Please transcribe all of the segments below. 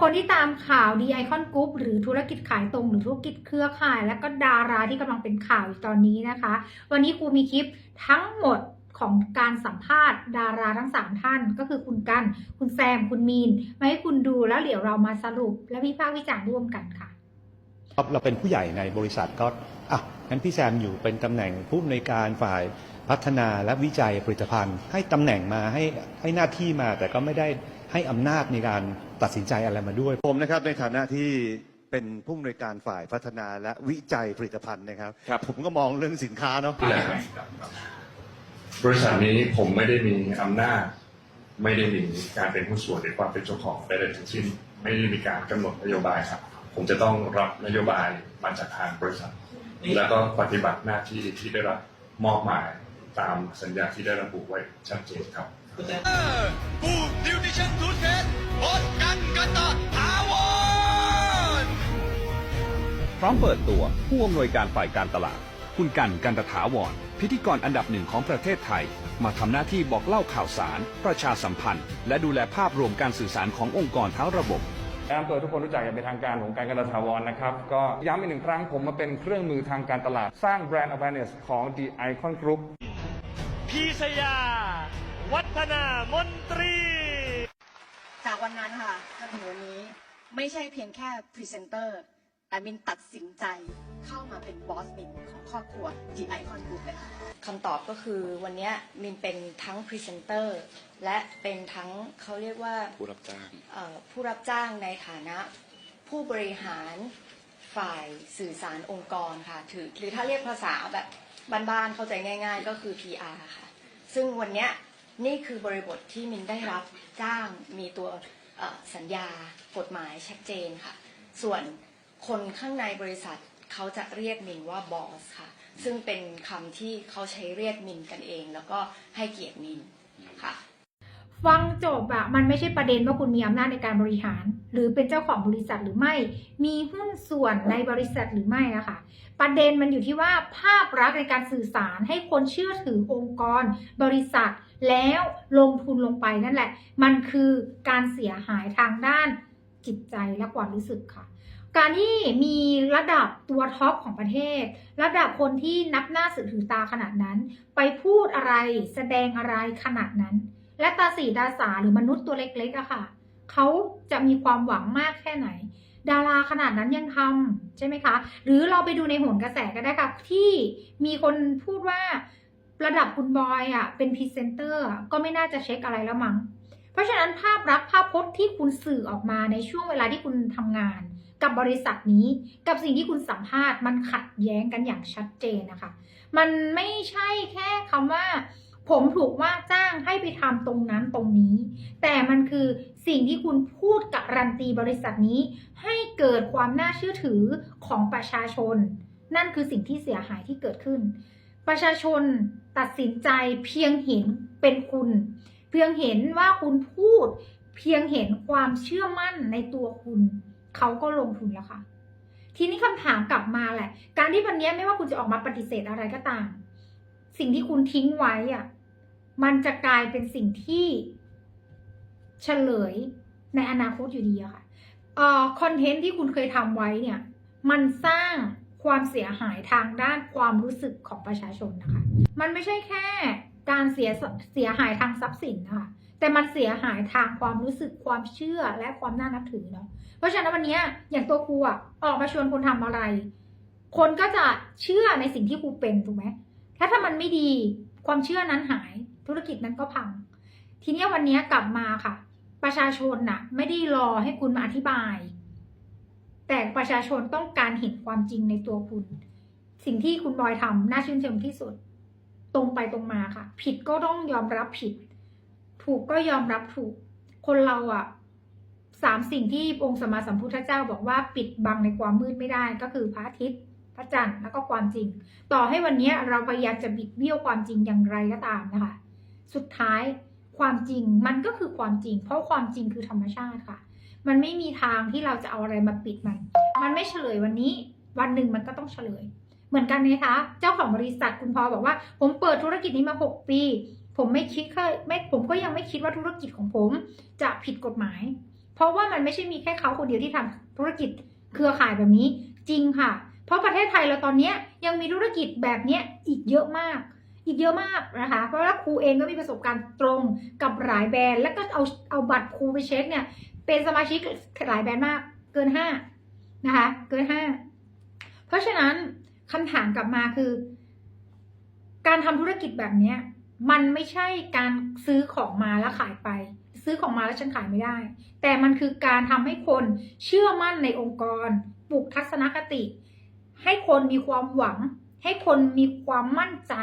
คนที่ตามข่าว D Icon Group หรือธุรกิจขายตรงหรือธุรกิจเครือข่าย และก็ดาราที่กำลังเป็นข่าวอยู่ตอนนี้นะคะ วันนี้ครูมีคลิปทั้งหมดของการสัมภาษณ์ดาราทั้ง 3 ท่าน ก็คือคุณกัน คุณแซม คุณมีน มาให้คุณดูแล้วเดี๋ยวเรามาสรุป และวิพากษ์วิจารณ์ร่วมกันค่ะครับเราเป็นผู้ใหญ่ในบริษัทก็อะงั้นพี่แซมอยู่เป็นตำแหน่งผู้อำนวยการฝ่ายพัฒนาและวิจัยผลิตภัณฑ์ ให้ตำแหน่งมาให้ให้หน้าที่มาแต่ก็ไม่ได้ให้อำนาจในการ ตัดสินใจอะไรมาด้วย ผมนะครับในฐานะที่เป็นผู้อำนวยการฝ่ายพัฒนาและวิจัยผลิตภัณฑ์นะครับ ครับ ผมก็มองเรื่องสินค้าเนาะบริษัทนี้ผมไม่ได้มีอำนาจ ไม่ได้มีการเป็นผู้นส่วนหรือความเป็นเจ้าของใดๆทั้งสิ้น ไม่ได้มีการกำหนดนโยบายครับ ผมจะต้องรับนโยบายมาจากทางบริษัท แล้วก็ปฏิบัติหน้าที่ที่ได้รับมอบหมายตามสัญญาที่ได้ระบุไว้ชัดเจนครับผู้ดิวดิชั่นทูตเทสพด กันกันตะถาวรพร้อมเปิดตัวผู้อำนวยการฝ่ายการตลาด คุณกันกันตถาวร พิธีกรอันดับหนึ่งของประเทศไทย มาทำหน้าที่บอกเล่าข่าวสาร ประชาสัมพันธ์ และดูแลภาพรวมการสื่อสารขององค์กรทั้งระบบแนะนำตัวให้ทุกคนรู้จักอย่างเป็นทางการผมการกันตถาวรนะครับ ก็ย้ำอีกหนึ่งครั้งผมมาเป็นเครื่องมือทางการตลาด สร้างแบรนด์ awareness ของ The Icon Group พีชยา วัฒนามนตรี จากวันนั้นค่ะจนถึงวันนี้ไม่ใช่เพียงแค่พรีเซนเตอร์แต่มินตัดสินใจเข้ามาเป็นบอสมินของครอบครัว The Icon Group เลยค่ะคำตอบก็คือวันเนี้ยมินเป็นทั้งพรีเซนเตอร์และเป็นทั้งเขาเรียกว่าผู้รับจ้างเอ่อผู้รับจ้างในฐานะผู้บริหารฝ่ายสื่อสารองค์กรค่ะถือหรือถ้าเรียกภาษาแบบบ้านๆเข้าใจง่าย ๆ ก็คือ PR ค่ะ ซึ่งวันเนี้ย นี่คือบริบทที่มินได้รับจ้างมีตัวสัญญากฎหมายชัดเจนค่ะ ส่วนคนข้างในบริษัทเขาจะเรียกมินว่าบอสค่ะ ซึ่งเป็นคำที่เขาใช้เรียกมินกันเอง แล้วก็ให้เกียรติมินค่ะ ฟังจบอะมันไม่ใช่ประเด็นว่าคุณมีอำนาจในการบริหาร หรือเป็นเจ้าของบริษัทหรือไม่ มีหุ้นส่วนในบริษัทหรือไม่อะค่ะ ประเด็นมันอยู่ที่ว่าภาพลักษณ์ในการสื่อสารให้คนเชื่อถือองค์กร บริษัท แล้วลงทุนลงไปนั่นแหละ มันคือการเสียหายทางด้านจิตใจและความรู้สึกค่ะ การที่มีระดับตัวท็อปของประเทศ ระดับคนที่นับหน้าสือถือตาขนาดนั้น ไปพูดอะไรแสดงอะไรขนาดนั้น และตาสีดาสาหรือมนุษย์ตัวเล็กๆอะค่ะเขาจะมีความหวังมากแค่ไหน ดาราขนาดนั้นยังทำใช่ไหมคะ หรือเราไปดูในโหนกระแสก็ได้ค่ะ ที่มีคนพูดว่า ระดับคุณบอยอะเป็นพรีเซนเตอร์ก็ไม่น่าจะเช็คอะไรแล้วมั้ง เพราะฉะนั้นภาพลักษณ์ภาพพจน์ที่คุณสื่อออกมาในช่วงเวลาที่คุณทำงาน กับบริษัทนี้ กับสิ่งที่คุณสัมภาษณ์มันขัดแย้งกันอย่างชัดเจนนะคะ มันไม่ใช่แค่คำว่า ผมถูกว่าจ้างให้ไปทำตรงนั้นตรงนี้ แต่มันคือสิ่งที่คุณพูดการันตีบริษัทนี้ ให้เกิดความน่าเชื่อถือของประชาชน นั่นคือสิ่งที่เสียหายที่เกิดขึ้น ประชาชนตัดสินใจเพียงเห็นเป็นคุณ เพียงเห็นว่าคุณพูด เพียงเห็นความเชื่อมั่นในตัวคุณ เขาก็ลงทุนแล้วค่ะ ทีนี้คำถามกลับมาแหละ การที่วันนี้ไม่ว่าคุณจะออกมาปฏิเสธอะไรก็ตาม สิ่งที่คุณทิ้งไว้อะมันจะกลายเป็นสิ่งที่เฉลยในอนาคตอยู่ดีอะค่ะเอ่อคอนเทนต์ที่คุณเคยทำไว้เนี่ย มันสร้าง ความเสียหายทางด้านความรู้สึกของประชาชนนะคะ มันไม่ใช่แค่การเสียเสียหายทางทรัพย์สินนะคะ แต่มันเสียหายทางความรู้สึกความเชื่อและความน่านับถือเนาะ เพราะฉะนั้นวันนี้อย่างตัวครูอะออกมาชวนคนทำอะไร คนก็จะเชื่อในสิ่งที่ครูเป็นถูกไหมถ้าถ้ามันไม่ดีความเชื่อนั้นหายธุรกิจนั้นก็พัง ทีนี้วันนี้กลับมาค่ะ ประชาชนน่ะ ไม่ได้รอให้คุณมาอธิบาย แต่ประชาชนต้องการเห็นความจริงในตัวคุณ สิ่งที่คุณบอยทำน่าชื่นชมที่สุด ตรงไปตรงมาค่ะ ผิดก็ต้องยอมรับผิด ถูกก็ยอมรับถูก คนเราอะสามสิ่งที่องค์สมมาสัมพุทธเจ้าบอกว่าปิดบังในความมืดไม่ได้ก็คือพระอาทิตย์ พระจันทร์แล้วก็ความจริง ต่อให้วันนี้เราพยายามจะบิดเบี้ยวความจริงอย่างไรก็ตามนะคะ สุดท้ายความจริงมันก็คือความจริง เพราะความจริงคือธรรมชาติค่ะ มันไม่มีทางที่เราจะเอาอะไรมาปิดมัน มันไม่เฉลยวันนี้ วันหนึ่งมันก็ต้องเฉลย เหมือนกันนะคะ เจ้าของบริษัทคุณพอบอกว่า ผมเปิดธุรกิจนี้มา 6 ปี ผมไม่คิดเคยไม่ผมก็ยังไม่คิดว่าธุรกิจของผมจะผิดกฎหมาย เพราะว่ามันไม่ใช่มีแค่เขาคนเดียวที่ทำธุรกิจเครือข่ายแบบนี้จริงค่ะ เพราะประเทศไทยเราตอนเนี้ยยังมีธุรกิจแบบเนี้ยอีกเยอะมากอีกเยอะมากนะคะ เพราะว่าครูเองก็มีประสบการณ์ตรงกับหลายแบรนด์ แล้วก็เอาเอาบัตรครูไปเช็คเนี่ย เป็นสมาชิกหลายแบรนด์มากเกินห้านะคะ เกินห้าเพราะฉะนั้นคำถามกลับมาคือ การทำธุรกิจแบบนี้มันไม่ใช่การซื้อของมาแล้วขายไป ซื้อของมาแล้วฉันขายไม่ได้ แต่มันคือการทำให้คนเชื่อมั่นในองค์กรปลุกทัศนคติ ให้คนมีความหวัง ให้คนมีความมั่นใจ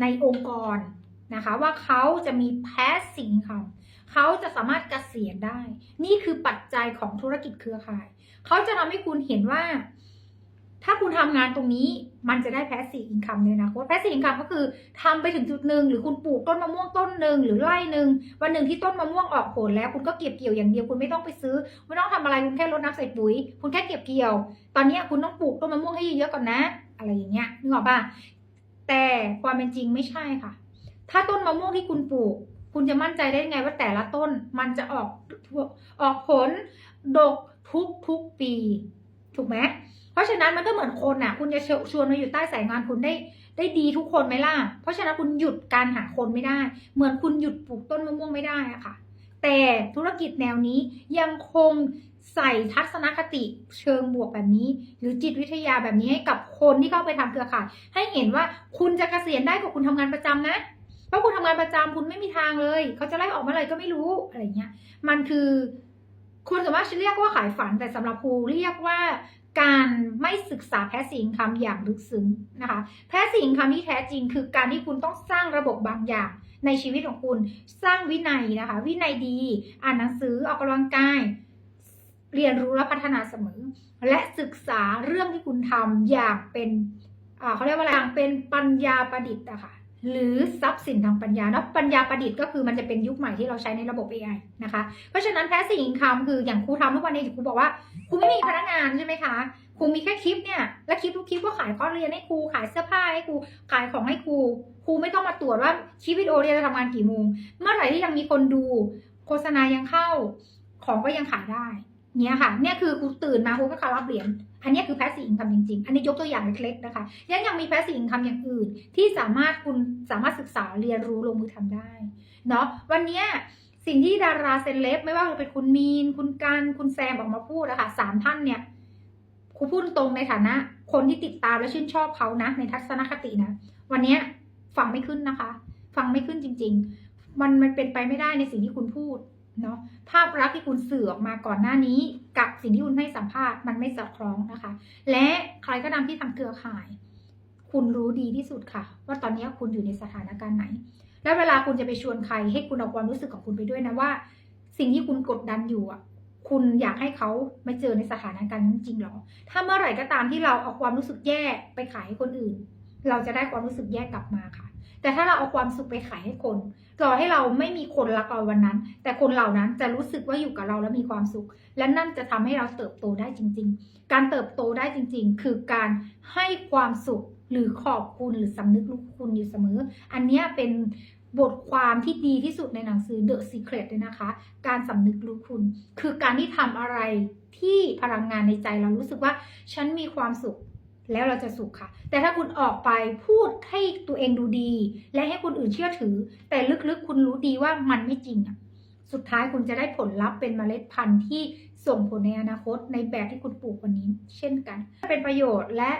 ในองค์กรนะคะ ว่าเขาจะมีแพสสิงเขา เขาจะสามารถเกษียณได้ นี่คือปัจจัยของธุรกิจเครือข่าย เขาจะทำให้คุณเห็นว่า ถ้าคุณทำงานตรงนี้มันจะได้แพสซีฟอินคัมในอนาคตแพสซีฟอินคัมก็คือทำไปถึงจุดหนึ่งหรือคุณปลูกต้นมะม่วงต้นหนึ่งหรือไร่หนึ่งวันหนึ่งที่ต้นมะม่วงออกผลแล้วคุณก็เก็บเกี่ยวอย่างเดียวคุณไม่ต้องไปซื้อ ไม่ต้องทำอะไรคุณแค่รดน้ำใส่ปุ๋ย คุณแค่เก็บเกี่ยว ตอนนี้คุณต้องปลูกต้นมะม่วงให้เยอะๆก่อนนะ อะไรอย่างเงี้ยนึกออกป่ะแต่ความเป็นจริงไม่ใช่ค่ะ ถ้าต้นมะม่วงที่คุณปลูก คุณจะมั่นใจได้ไงว่าแต่ละต้นมันจะออกออกผลดกทุกทุกๆปี ถูกไหมเพราะฉะนั้นมันก็เหมือนคนน่ะ คุณจะชวนมาอยู่ใต้สายงานคุณได้ได้ดีทุกคนไหมล่ะ เพราะฉะนั้นคุณหยุดการหาคนไม่ได้ เหมือนคุณหยุดปลูกต้นมะม่วงไม่ได้อะค่ะ แต่ธุรกิจแนวนี้ยังคงใส่ทัศนคติเชิงบวกแบบนี้ หรือจิตวิทยาแบบนี้ให้กับคนที่เข้าไปทำเครือข่ายให้เห็นว่าคุณจะเกษียณได้กับคุณทำงานประจำนะ เพราะคุณทำงานประจำคุณไม่มีทางเลย เขาจะไล่ออกเมื่อไหร่ก็ไม่รู้อะไรเงี้ย มันคือคุณสามารถเรียกว่าขายฝันแต่สำหรับครูเรียกว่าการไม่ศึกษาแพสซีฟคำอย่างลึกซึ้งนะคะแพสซีฟคำที่แท้จริง คือการที่คุณต้องสร้างระบบบางอย่างในชีวิตของคุณสร้างวินัยนะคะ วินัยดี อ่านหนังสือออกกำลังกาย เรียนรู้และพัฒนาเสมอ และศึกษาเรื่องที่คุณทำอย่างเป็นเขาเรียกว่าอะไรอย่างเป็นปัญญาประดิษฐ์อะค่ะ หรือทรัพย์สินทางปัญญาเนาะปัญญาประดิษฐ์ก็คือมันจะเป็นยุคใหม่ที่เราใช้ในระบบ AI นะคะ เพราะฉะนั้นแพสซีฟอินคัมคืออย่างครูทำทุกวันนี้ครูบอกว่าครูไม่มีพนักงานใช่ไหมคะครูมีแค่คลิปเนี่ยและคลิปทุกคลิปก็ขายคอร์สเรียนให้ครูขายเสื้อผ้าให้ครูขายของให้ครูครูไม่ต้องมาตรวจว่าคลิปวิดีโอเรียนจะทำงานกี่โมงเมื่อไหร่ที่ยังมีคนดู โฆษณายังเข้าของก็ยังขายได้ เนี่ยค่ะเนี่ยคือครูตื่นมาครูก็คารับเหรียญอันนี้คือแพสซีฟอินคัมจริงๆ อันนี้ยกตัวอย่างเล็กๆนะคะยังยังมีแพสซีฟอินคัมอย่างอื่น ที่สามารถคุณสามารถศึกษาเรียนรู้ลงมือทำได้เนาะวันนี้สิ่งที่ดาราเซเลบไม่ว่าจะเป็นคุณมีน คุณการคุณแซมออกมาพูดอะคะสามท่านเนี่ยครูพูดตรงในฐานะ คนที่ติดตามและชื่นชอบเขานะในทัศนคตินะวันนี้ฟังไม่ขึ้นนะคะ ฟังไม่ขึ้นจริง ๆ มันมันเป็นไปไม่ได้ในสิ่งที่คุณพูด เนาะภาพลักษณ์ที่คุณสื่อออกมาก่อนหน้านี้กับสิ่งที่คุณให้สัมภาษณ์มันไม่สอดคล้องนะคะ และใครก็ตามที่ทำเครือข่าย คุณรู้ดีที่สุดค่ะ ว่าตอนนี้คุณอยู่ในสถานการณ์ไหน แล้วเวลาคุณจะไปชวนใคร ให้คุณเอาความรู้สึกของคุณไปด้วยนะว่า สิ่งที่คุณกดดันอยู่อะคุณอยากให้เขาไม่เจอในสถานการณ์นั้นจริงหรอ ถ้าเมื่อไหร่ก็ตามที่เราเอาความรู้สึกแย่ไปขายให้คนอื่น เราจะได้ความรู้สึกแย่กลับมาค่ะ แต่ถ้าเราเอาความสุขไปขายให้คนรอให้เราไม่มีคนรักเราวันนั้น แต่คนเหล่านั้นจะรู้สึกว่าอยู่กับเราแล้วมีความสุข และนั่นจะทำให้เราเติบโตได้จริง ๆ การเติบโตได้จริง ๆ คือการให้ความสุขหรือขอบคุณหรือสำนึกรู้คุณอยู่เสมอ อันนี้เป็นบทความที่ดีที่สุดในหนังสือ The Secret เลยนะคะ การสำนึกรู้คุณ คือการที่ทำอะไรที่พลังงานในใจเรารู้สึกว่า ฉันมีความสุข แล้วเราจะสุขค่ะ แต่ถ้าคุณออกไปพูดให้ตัวเองดูดี และให้คนอื่นเชื่อถือ แต่ลึกๆคุณรู้ดีว่ามันไม่จริงอะสุดท้ายคุณจะได้ผลลัพธ์เป็นเมล็ดพันธุ์ที่ส่งผลในอนาคตในแบบที่คุณปลูกวันนี้ เช่นกัน เป็นประโยชน์และ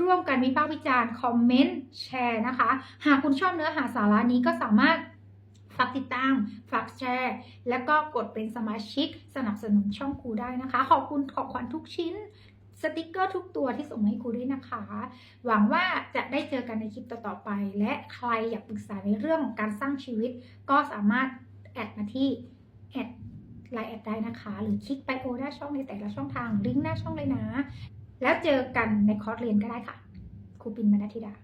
ร่วมกันวิพากษ์วิจารณ์คอมเมนต์แชร์นะคะ หากคุณชอบเนื้อหาสาระนี้ก็สามารถฝากติดตาม ฝากแชร์ แล้วก็กดเป็นสมาชิกสนับสนุนช่องครูได้นะคะ ขอบคุณของขวัญทุกชิ้น สติกเกอร์ทุกตัวที่ส่งมาให้ครูด้วยนะคะ หวังว่าจะได้เจอกันในคลิปต่อๆไป และใครอยากปรึกษาในเรื่องของการสร้างชีวิต ก็สามารถแอดมาที่แอดไลน์แอดได้นะคะ หรือคลิกไปโอหน้าช่องในแต่ละช่องทางลิงก์หน้าช่องเลยนะ แล้วเจอกันในคอร์สเรียนก็ได้ค่ะ ครูปินมนัทธิดา